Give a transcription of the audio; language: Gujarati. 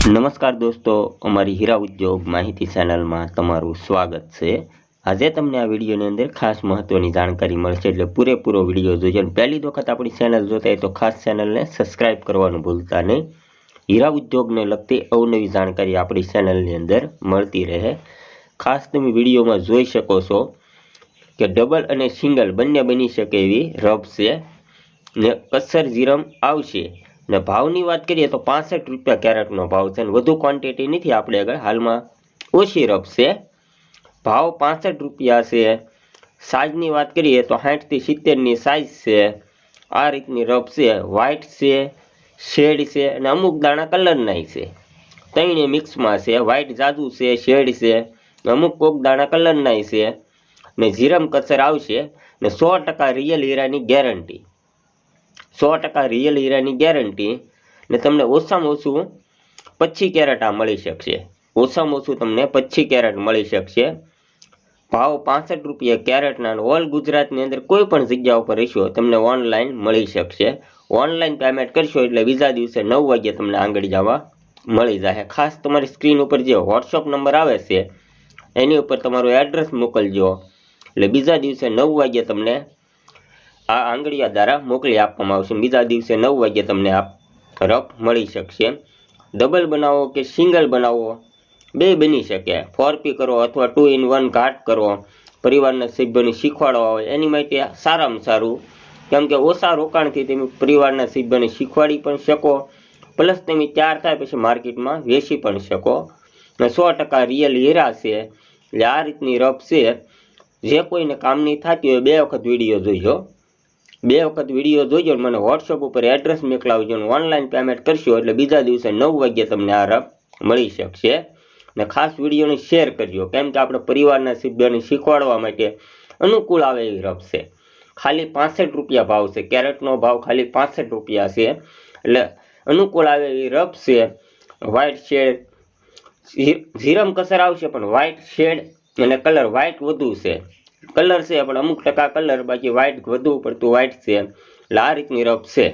નમસ્કાર દોસ્તો, અમારી હીરા ઉદ્યોગ માહિતી ચેનલમાં તમારું સ્વાગત છે. આજે તમને આ વિડીયોની અંદર ખાસ મહત્ત્વની જાણકારી મળશે એટલે પૂરેપૂરો વીડિયો જોજો પહેલી વખત આપણી ચેનલ જોતા તો ખાસ ચેનલને સબસ્ક્રાઈબ કરવાનું ભૂલતા નહીં. હીરા ઉદ્યોગને લગતી અવનવી જાણકારી આપણી ચેનલની અંદર મળતી રહે. ખાસ તમે વિડીયોમાં જોઈ શકો છો કે ડબલ અને સિંગલ બંને બની શકે એવી રબ છે ને કસર જીરમ આવશે. ને ભાવની વાત કરીએ તો પાસઠ રૂપિયા કેરેટનો ભાવ છે અને વધુ ક્વોન્ટિટી નથી આપણે આગળ હાલમાં ઓછી રફ છે. ભાવ પાસઠ રૂપિયા છે. સાઇઝની વાત કરીએ તો સાઠથી સિત્તેરની સાઇઝ છે. આ રીતની રફ છે વ્હાઇટ છે શેડ છે અને અમુક દાણા કલરના છે. ત્રણે મિક્સમાં છે વ્હાઇટ જાદુ છે શેડ છે અમુક કોક દાણા કલરનાય છે. ને જીરમ કચર આવશે ને સો ટકા રિયલ હીરાની ગેરંટી સો ટકા રિયલ હીરાની ગેરંટી ને તમને ઓછામાં ઓછું પચીસ કેરેટ આ મળી શકશે. ઓછામાં ઓછું તમને પચીસ કેરેટ મળી શકશે. ભાવ પાસઠ રૂપિયા કેરેટના ઓલ ગુજરાતની અંદર કોઈ પણ જગ્યા ઉપર રહેશો તમને ઓનલાઈન મળી શકશે. ઓનલાઈન પેમેન્ટ કરશો એટલે બીજા દિવસે નવ વાગ્યે તમને આંગળી જવા મળી જાય ખાસ તમારી સ્ક્રીન ઉપર જે વોટ્સઅપ નંબર આવે છે, એની ઉપર તમારું એડ્રેસ મોકલજો. એટલે બીજા દિવસે નવ વાગ્યે તમને આ આંગળીયા દ્વારા મોકલી આપવામાં આવશે. બીજા દિવસે નવ વાગ્યે તમને આ રફ મળી શકશે. ડબલ બનાવો કે સિંગલ બનાવો? બે બની શકે. ફોર પી કરો અથવા ટુ ઇન વન કાર્ટ કરો. પરિવારના સભ્યોને શીખવાડવા હોય. એની માટે સારામાં સારું. કેમ કે ઓછા રોકાણથી તમે પરિવારના સભ્યોને શીખવાડી પણ શકો. પ્લસ તમે તૈયાર થાય પછી માર્કેટમાં વેચી પણ શકો. અને સો ટકા રિયલ હીરા છે. એટલે આ રીતની રફ છે. જે કોઈને કામની થતી હોય, બે વખત વીડિયો જોઈજો બે વખત વીડિયો જોઈજો મને વોટ્સઅપ ઉપર એડ્રેસ મોકલાવજો અને ઓનલાઈન પેમેન્ટ કરશો એટલે બીજા દિવસે નવ વાગ્યે તમને આ રફ મળી શકશે. ને ખાસ વિડીયોને શેર કરજો, કેમ કે આપણે પરિવારના સભ્યોને શીખવાડવા માટે અનુકૂળ આવે એવી રફ છે. ખાલી પાસઠ રૂપિયા ભાવ છે કેરેટનો ભાવ ખાલી પાસઠ રૂપિયા છે. એટલે અનુકૂળ આવે એવી રફ છે. વ્હાઇટ શેડ ઝીરમ કસર આવશે પણ વ્હાઇટ શેડ અને કલર વ્હાઇટ વધુ છે. કલર છે, પણ અમુક ટકા કલર બાકી વ્હાઇટ વધુ પડતું વ્હાઇટ છે. એટલે આ રીતની રફ છે.